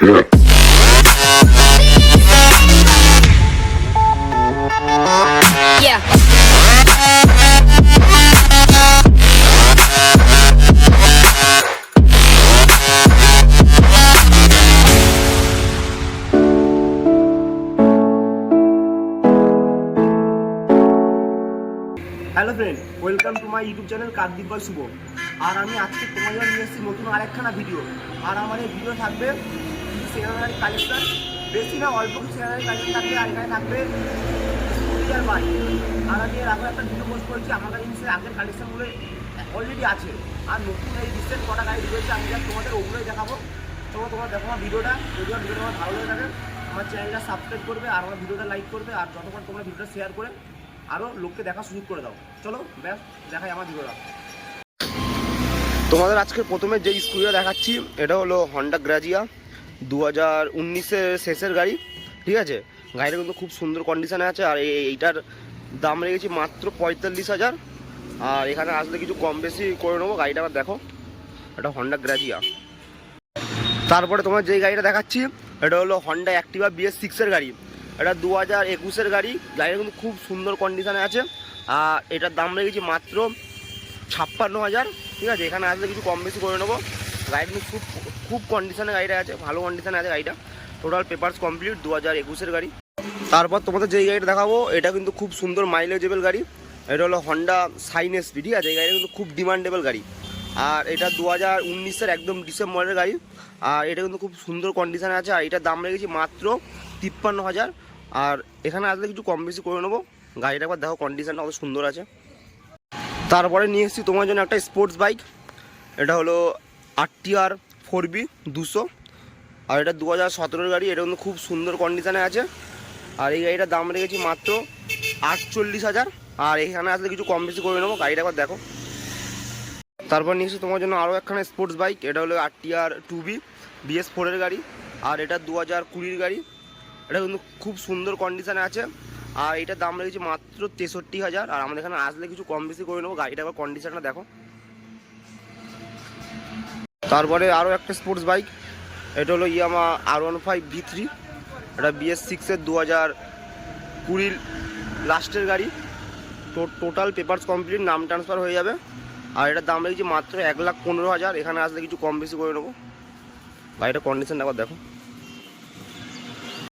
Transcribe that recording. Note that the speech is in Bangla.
Hello friend welcome to my YouTube channel Kakdwip boy Shubho আর আমি আজকে তোমার নিয়ে এসেছি নতুন আরেকখানা ভিডিও আর আমার এই ভিডিও থাকবে সেনারি কালেকশন বেশি না অল্প কিছু সেনারি কালেকশন থাকবে আর এখানে থাকবে স্কুটি আর বাইক আর আমি আগে একটা ভিডিও পোস্ট করেছি, আমার কাছে জিনিসের আগের কালেকশনগুলো অলরেডি আছে। আর নতুন এই রিসেন্ট কটা গাড়ি রয়েছে আমি তোমাদের ওগুলোই দেখাবো। তোমরা তোমরা দেখো আমার ভিডিওটা যদি আমার ভিডিওটা আমার ভালো লেগে থাকে, আমার চ্যানেলটা সাবস্ক্রাইব করবে আর আমার ভিডিওটা লাইক করবে, আর যতক্ষণ তোমরা ভিডিওটা শেয়ার করে আরও লোককে দেখার সুযোগ করে দাও। চলো, ব্যাস, দেখাই আমার ভিডিওটা তোমাদের আজকে প্রথমে যে স্কুটিটা দেখাচ্ছি, এটা হলো হন্ডা গ্রাজিয়া দু হাজার উনিশের শেষের গাড়ি, ঠিক আছে? গাড়িটা কিন্তু খুব সুন্দর কন্ডিশনে আছে, আর এই- এইটার দাম রেখেছি মাত্র পঁয়তাল্লিশ হাজার। আর এখানে আসলে কিছু কম বেশি করে নেব, গাড়িটা আবার দেখো। এটা হন্ডা গ্রাজিয়া তারপরে তোমার যেই গাড়িটা দেখাচ্ছি, এটা হলো হন্ডা অ্যাক্টিভা বিএস সিক্সের গাড়ি। এটা দু হাজার একুশের গাড়ি, গাড়িটা কিন্তু খুব সুন্দর কন্ডিশনে আছে। আর এটার দাম রেখেছি মাত্র ছাপ্পান্ন হাজার, ঠিক আছে? এখানে আসলে কিছু কম বেশি করে নেব। গাড়িটা কিন্তু খুব খুব কন্ডিশনে গাড়িটা আছে, ভালো কন্ডিশনে আছে গাড়িটা। টোটাল পেপারস কমপ্লিট দু হাজার একুশের গাড়ি। তারপর তোমাদের যেই গাড়িটা দেখাবো, এটা কিন্তু খুব সুন্দর মাইলেজেবল গাড়ি। এটা হলো হন্ডা সাইন এসপি ঠিক আছে এই গাড়িটা কিন্তু খুব ডিমান্ডেবল গাড়ি। আর এটা দু হাজার উনিশের একদম ডিসেম্বরের গাড়ি। আর এটা কিন্তু খুব সুন্দর কন্ডিশনে আছে, আর এটার দাম রেখেছি মাত্র তিপ্পান্ন হাজার। আর এখানে আসলে কিছু কম বেশি করে নেব। গাড়িটা একবার দেখো কন্ডিশনটা কত সুন্দর আছে। তারপরে নিয়ে এসেছি তোমার জন্য একটা স্পোর্টস বাইক এটা হলো আর ফোর বি দুশো। আর এটা দু হাজার সতেরোর গাড়ি, এটা কিন্তু খুব সুন্দর কন্ডিশনে আছে। আর এই গাড়িটার দাম রেখেছি মাত্র আটচল্লিশ হাজার। আর এখানে আসলে কিছু কম বেশি করে নেব, গাড়িটা একবার দেখো। তারপর নিয়ে এসেছি তোমার জন্য আরও একখানা স্পোর্টস বাইক এটা হলো আর টু বি বিএস ফোরের গাড়ি। আর এটা দু হাজার কুড়ির গাড়ি। এটা কিন্তু খুব সুন্দর কন্ডিশনে আছে। আর এটার দাম রেখেছি মাত্র তেষট্টি হাজার। আর আমাদের এখানে আসলে কিছু কম বেশি করে নেব, গাড়িটা আবার কন্ডিশনটা দেখো। তারপরে আরও একটা স্পোর্টস বাইক এটা হলো Yamaha R one five V three এটা বিএস সিক্সের দু হাজার কুড়ির লাস্টের গাড়ি। টোটাল পেপারস কমপ্লিট নাম ট্রান্সফার হয়ে যাবে। আর এটার দাম রেখেছি মাত্র এক লাখ পনেরো হাজার, এখানে আসলে কিছু কম বেশি করে নেব। গাড়িটা কন্ডিশন একবার দেখো।